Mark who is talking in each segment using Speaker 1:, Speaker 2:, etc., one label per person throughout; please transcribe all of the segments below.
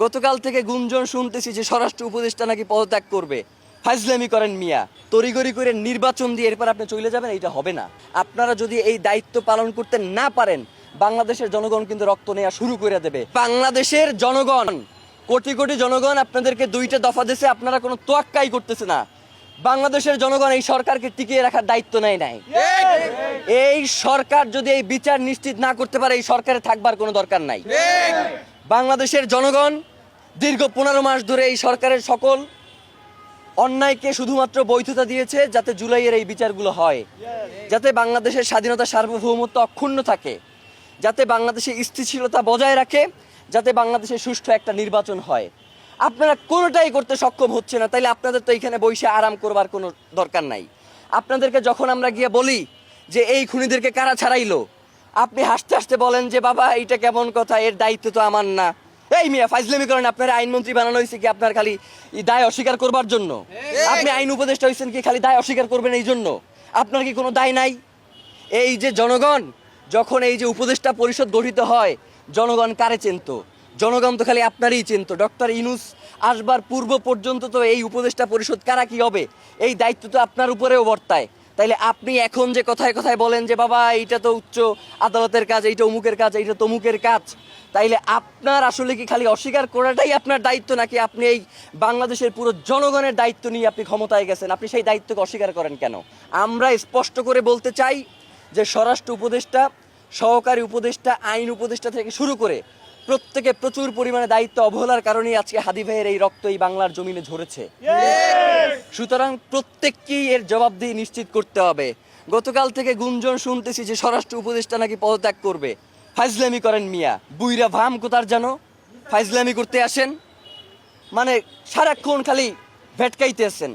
Speaker 1: গতকাল থেকে গুঞ্জন শুনতেছি যে স্বরাষ্ট্র উপদেষ্টা নাকি পদত্যাগ করবে। ফাইজলামি করেন মিয়া। তড়িগড়ি করে নির্বাচন দিয়ে এরপর আপনি চলে যাবেন এটা হবে না। আপনারা যদি এই দায়িত্ব পালন করতে না পারেন, বাংলাদেশের জনগণ কিন্তু রক্ত নেওয়া শুরু করে দেবে। বাংলাদেশের জনগণ, কোটি কোটি জনগণ আপনাদেরকে দুইটা দফা দিয়েছে আপনারা কোনো তোয়াক্কাই করতেছে না। বাংলাদেশের জনগণ এই সরকারকে টিকিয়ে রাখার দায়িত্ব নেয় নাই। এই সরকার যদি এই বিচার নিশ্চিত না করতে পারে, এই সরকারে থাকবার কোনো দরকার নাই। বাংলাদেশের জনগণ দীর্ঘ পনেরো মাস ধরে এই সরকারের সকল অন্যায়কে শুধুমাত্র বৈধতা দিয়েছে যাতে জুলাইয়ের এই বিচারগুলো হয়। যাতে বাংলাদেশের স্বাধীনতা সার্বভৌমত্ব অক্ষুণ্ণ থাকে। যাতে বাংলাদেশে স্থিতিশীলতা বজায় রাখে। যাতে বাংলাদেশে সুষ্ঠু একটা নির্বাচন হয়। আপনারা কোনোটাই করতে সক্ষম হচ্ছে না। তাইলে আপনাদের তো এখানে বসে আরাম করবার কোনো দরকার নাই। আপনাদেরকে যখন আমরা গিয়ে বলি যে এই খুনিদেরকে কারা ছাড়াইলো? আপনি হাসতে হাসতে বলেন যে বাবা এটা কেমন কথা? এর দায়িত্ব তো আমার না। এই মিয়া ফাইজলামি করেন আপনার আইনমন্ত্রী বানানো হয়েছে কি আপনার খালি দায় অস্বীকার করবার জন্য? আপনি আইন উপদেষ্টা হয়েছেন কি খালি দায় অস্বীকার করবেন এই জন্য? আপনার কি কোনো দায় নাই? এই যে জনগণ যখন এই যে উপদেষ্টা পরিষদ গঠিত হয় জনগণ কারে চিনত? জনগণ তো খালি আপনারই চিনত। ডক্টর ইনুস আসবার পূর্ব পর্যন্ত তো এই উপদেষ্টা পরিষদ কারা কি হবে? এই দায়িত্ব তো আপনার উপরেও বর্তায়। তাইলে আপনি এখন যে কথায় কথায় বলেন যে, বাবা, এইটা তো উচ্চ আদালতের কাজ, এইটা অমুকের কাজ, এইটা তমুকের কাজ। তাইলে আপনার আসলে কি খালি অস্বীকার করাটাই আপনার দায়িত্ব, নাকি আপনি এই বাংলাদেশের পুরো জনগণের দায়িত্ব নিয়ে আপনি ক্ষমতায় গেছেন? আপনি সেই দায়িত্বকে অস্বীকার করেন কেন? আমরা স্পষ্ট করে বলতে চাই যে, স্বরাষ্ট্র উপদেষ্টা, সহকারী উপদেষ্টা, আইন উপদেষ্টা থেকে শুরু করে প্রত্যেকে প্রচুর পরিমাণে দায়িত্ব অবহেলার কারণেই আজকে হাদি ভাইয়ের এই রক্ত এই বাংলার জমিনে ঝরেছে। সুতরাং প্রত্যেককেই এর জবাবদিহি নিশ্চিত করতে হবে। গতকাল থেকে গুঞ্জন শুনতেছি যে স্বরাষ্ট্র উপদেষ্টা নাকি পদত্যাগ করবে। ফাইজলামি করেন মিয়া। বুইরা ভাম কোথার জানো? ফাইজলামি করতে আসেন। মানে সারাক্ষণ খালি ভেটকাইতে আসেন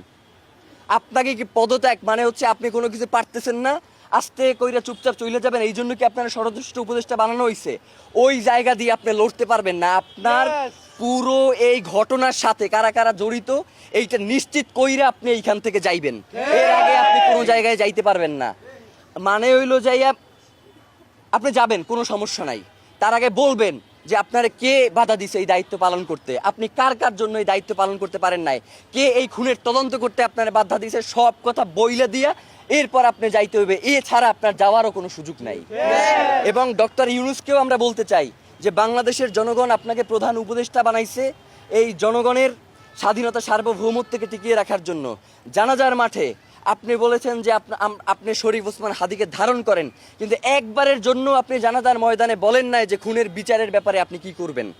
Speaker 1: আপনাকে কি পদত্যাগ মানে হচ্ছে আপনি কোনো কিছু পারতেছেন না? আস্তে কইরা চুপচাপ চলে যাবেন এই জন্য কি আপনার ষড়যন্ত্র উপদেষ্টা বানানো হয়েছে ওই জায়গা দিয়ে আপনি লড়তে পারবেন না। আপনার পুরো এই ঘটনার সাথে কারা কারা জড়িত এইটা নিশ্চিত কইরা আপনি এইখান থেকে যাইবেন। এর আগে আপনি কোনো জায়গায় যাইতে পারবেন না। মানে হইল যাইয়া আপনি যাবেন কোনো সমস্যা নাই। তার আগে বলবেন যে আপনারা কে বাধা দিছে এই দায়িত্ব পালন করতে? আপনি কার কার জন্য এই দায়িত্ব পালন করতে পারেন নাই? কে এই খুনের তদন্ত করতে আপনারা বাধা দিছে? সব কথা বইলে দিয়া এরপর আপনি যাইতে হবে এছাড়া আপনার যাওয়ারও কোনো সুযোগ নাই। এবং ডক্টর ইউনুসকেও আমরা বলতে চাই যে, বাংলাদেশের জনগণ আপনাকে প্রধান উপদেষ্টা বানাইছে এই জনগণের স্বাধীনতা সার্বভৌমত্বকে টিকিয়ে রাখার জন্য। জানাজার মাঠে আপনি বলেছেন যে, আপনা- আপনি শরীফ ওসমান হাদিকে ধারণ করেন। কিন্তু একবারের জন্য আপনি জানাজার ময়দানে বলেন নাই যে, খুনের বিচারের ব্যাপারে আপনি কি করবেন?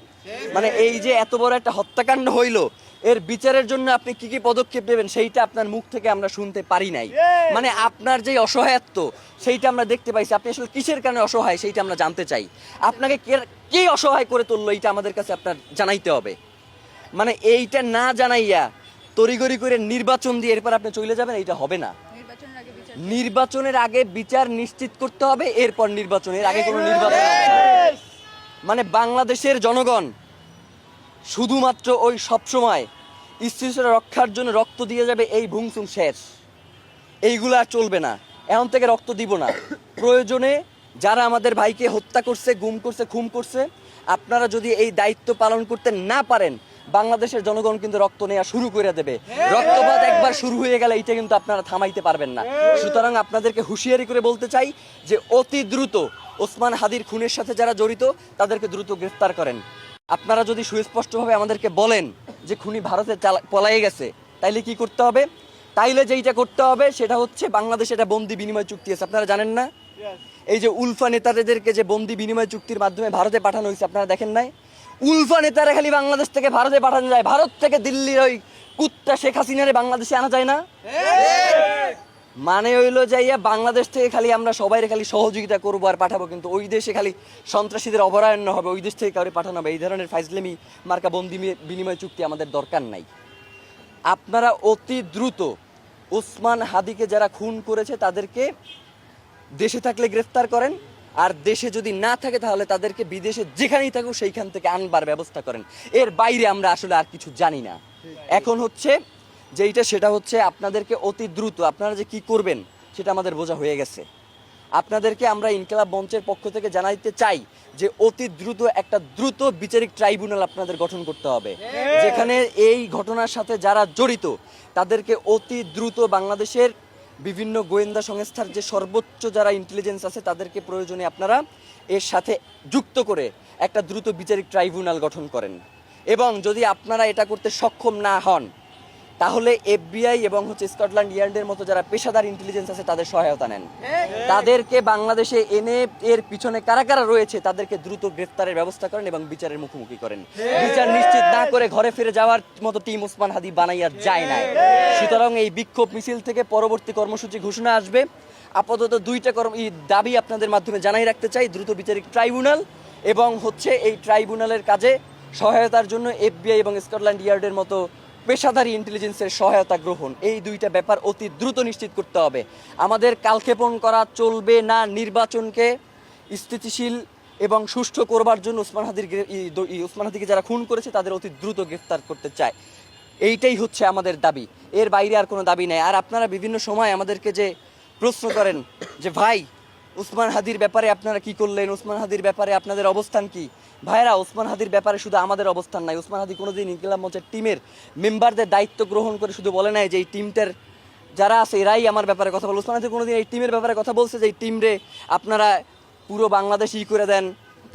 Speaker 1: মানে এই যে এত বড় একটা হত্যাকাণ্ড হইল এর বিচারের জন্য আপনি কি কি পদক্ষেপ নেবেন সেইটা আপনার মুখ থেকে আমরা শুনতে পারি নাই। মানে আপনার যে অসহায়ত্ব সেইটা আমরা দেখতে পাইছি। আপনি আসলে কিসের কারণে অসহায় সেইটা আমরা জানতে চাই। আপনাকে কে- কে অসহায় করে তুললো এইটা আমাদের কাছে আপনার জানাইতে হবে। মানে এইটা না জানাইয়া তড়িগড়ি করে নির্বাচন দিয়ে এরপর আপনি চলে যাবেন এইটা হবে না।
Speaker 2: নির্বাচনের আগে বিচার
Speaker 1: নির্বাচনের আগে বিচার নিশ্চিত করতে হবে এরপর নির্বাচনের আগে কোনো নির্বাচন মানে বাংলাদেশের জনগণ শুধুমাত্র ওই সবসময় স্থিতিশীলতা রক্ষার জন্য রক্ত দিয়ে যাবে এই ভুংসুম শেষ এইগুলো আর চলবে না। এখন থেকে রক্ত দিব না। প্রয়োজনে যারা আমাদের ভাইকে হত্যা করছে, গুম করছে খুম করছে, আপনারা যদি এই দায়িত্ব পালন করতে না পারেন, বাংলাদেশের জনগণ কিন্তু রক্ত নেওয়া শুরু করে দেবে। রক্তপাত একবার শুরু হয়ে গেলে এটা কিন্তু আপনারা থামাইতে পারবেন না। সুতরাং আপনাদেরকে হুঁশিয়ারি করে বলতে চাই যে অতি দ্রুত ওসমান হাদির খুনের সাথে যারা জড়িত, তাদেরকে দ্রুত গ্রেফতার করেন। আপনারা যদি সুস্পষ্টভাবে আমাদেরকে বলেন যে খুনি ভারতে পলায়ে গেছে তাইলে কি করতে হবে? তাইলে যেইটা করতে হবে সেটা হচ্ছে বাংলাদেশে এটা বন্দি বিনিময় চুক্তি আছে। আপনারা জানেন না? এই যে উলফা নেতাদেরকে যে বন্দি বিনিময় চুক্তির মাধ্যমে ভারতে পাঠানো হয়েছে আপনারা দেখেন নাই? উলফা নেতারা খালি বাংলাদেশ থেকে ভারতে পাঠানো যায়। ভারত থেকে দিল্লির ওই কুত্তা শেখ হাসিনারে বাংলাদেশে আনা যায় না? মানে হইল যাইয়া বাংলাদেশ থেকে খালি আমরা সবাই খালি সহযোগিতা করব আর পাঠাবো, কিন্তু ওই দেশে খালি সন্ত্রাসীদের অভয়ারণ্য হবে, ওই দেশ থেকে কাউরে পাঠানো হবে। এই ধরনের ফাইজলেমি, মার্কা বন্দি বিনিময় চুক্তি আমাদের দরকার নাই। আপনারা অতি দ্রুত ওসমান হাদিকে যারা খুন করেছে তাদেরকে দেশে থাকলে গ্রেফতার করেন, আর দেশে যদি না থাকে তাহলে তাদেরকে বিদেশে যেখানেই থাকুক সেইখান থেকে আনবার ব্যবস্থা করেন। এর বাইরে আমরা আসলে আর কিছু জানি না। এখন হচ্ছে যেইটা সেটা হচ্ছে আপনাদেরকে অতি দ্রুত আপনারা যে কি করবেন সেটা আমাদের বোঝা হয়ে গেছে। আপনাদেরকে আমরা ইনকিলাব মঞ্চের পক্ষ থেকে জানাইতে চাই যে অতি দ্রুত একটা দ্রুত বিচারিক ট্রাইব্যুনাল আপনাদের গঠন করতে হবে। যেখানে এই ঘটনার সাথে যারা জড়িত তাদেরকে অতি দ্রুত বাংলাদেশের বিভিন্ন গোয়েন্দা সংস্থার যে সর্বোচ্চ যারা ইন্টেলিজেন্স আছে তাদেরকে প্রয়োজনে আপনারা এর সাথে যুক্ত করে একটা দ্রুত বিচারিক ট্রাইব্যুনাল গঠন করেন। এবং যদি আপনারা এটা করতে সক্ষম না হন তাহলে এফবিআই এবং হচ্ছে স্কটল্যান্ড ইয়ার্ডের মতো যারা পেশাদার ইন্টেলিজেন্স আছে তাদের সহায়তা নেন। তাদেরকে বাংলাদেশে এনে এর পিছনে কারা কারা রয়েছে তাদেরকে দ্রুত গ্রেফতারের ব্যবস্থা করেন এবং বিচারের মুখোমুখি করেন। বিচার নিশ্চিত না করে ঘরে ফিরে যাওয়ার মতো টিম ওসমান হাদি বানাইয়া যায় না সুতরাং এই বিক্ষোভ মিছিল থেকে পরবর্তী কর্মসূচি ঘোষণা আসবে। আপাতত দুইটা কর্ম দাবি আপনাদের মাধ্যমে জানাই রাখতে চাই দ্রুত বিচারিক ট্রাইব্যুনাল এবং হচ্ছে এই ট্রাইব্যুনালের কাজে সহায়তার জন্য এফবিআই এবং স্কটল্যান্ড ইয়ার্ডের মতো পেশাদারি ইন্টেলিজেন্সের সহায়তা গ্রহণ। এই দুইটা ব্যাপার অতি দ্রুত নিশ্চিত করতে হবে। আমাদের কালক্ষেপণ করা চলবে না নির্বাচনকে স্থিতিশীল এবং সুষ্ঠু করবার জন্য উসমান হাদির উসমান হাদিকে যারা খুন করেছে, তাদের অতি দ্রুত গ্রেফতার করতে চায়। এইটাই হচ্ছে আমাদের দাবি। এর বাইরে আর কোনো দাবি নেই। আর আপনারা বিভিন্ন সময় আমাদেরকে যে প্রশ্ন করেন যে, ভাই উসমান হাদির ব্যাপারে আপনারা কি করলেন? উসমান হাদির ব্যাপারে আপনাদের অবস্থান কি? ভাইরা ওসমান হাদির ব্যাপারে শুধু আমাদের অবস্থান নাই। উসমান হাদি কোনোদিন ইনকিলাব মঞ্চের টিমের মেম্বারদের দায়িত্ব গ্রহণ করে শুধু বলে নাই যে এই টিমটার যারা আছে এরাই আমার ব্যাপারে কথা বলে। উসমান হাদি কোনোদিন এই টিমের ব্যাপারে কথা বলছে যে এই টিমরে আপনারা পুরো বাংলাদেশ ই করে দেন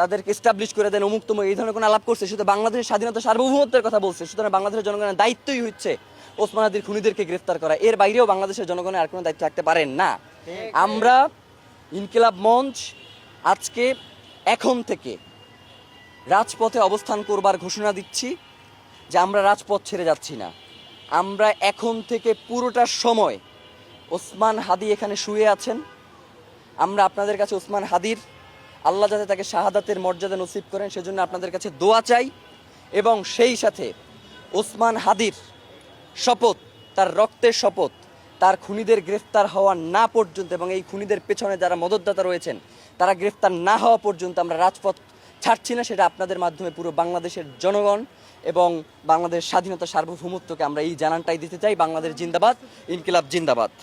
Speaker 1: তাদেরকে এস্টাবলিশ করে দেন অমুক তমুক এই ধরনের কোনো আলাপ করছে। শুধু বাংলাদেশের স্বাধীনতা সার্বভৌমত্বের কথা বলছে। সুতরাং বাংলাদেশের জনগণের দায়িত্বই হচ্ছে ওসমান হাদির খুনিদেরকে গ্রেফতার করা। এর বাইরেও বাংলাদেশের জনগণের আর কোনো দায়িত্ব থাকতে পারেন না। আমরা ইনকিলাব মঞ্চ আজকে এখন থেকে রাজপথে অবস্থান করবার ঘোষণা দিচ্ছি যে আমরা রাজপথ ছেড়ে যাচ্ছি না। আমরা এখন থেকে পুরোটা সময় ওসমান হাদি এখানে শুয়ে আছেন। আমরা আপনাদের কাছে ওসমান হাদির, আল্লাহ যাতে তাকে শাহাদাতের মর্যাদা নসিব করেন, সেজন্য আপনাদের কাছে দোয়া চাই এবং সেই সাথে ওসমান হাদির শপথ, তার রক্তের শপথ তার খুনিদের গ্রেফতার হওয়া না পর্যন্ত এবং এই খুনিদের পেছনে যারা মদতদাতা রয়েছেন, তারা গ্রেফতার না হওয়া পর্যন্ত আমরা রাজপথ ছাড়ছি না, সেটা আপনাদের মাধ্যমে পুরো বাংলাদেশের জনগণ এবং বাংলাদেশ স্বাধীনতা সার্বভৌমত্বকে আমরা এই জানানটাই দিতে চাই। বাংলাদেশ জিন্দাবাদ, ইনকিলাব জিন্দাবাদ।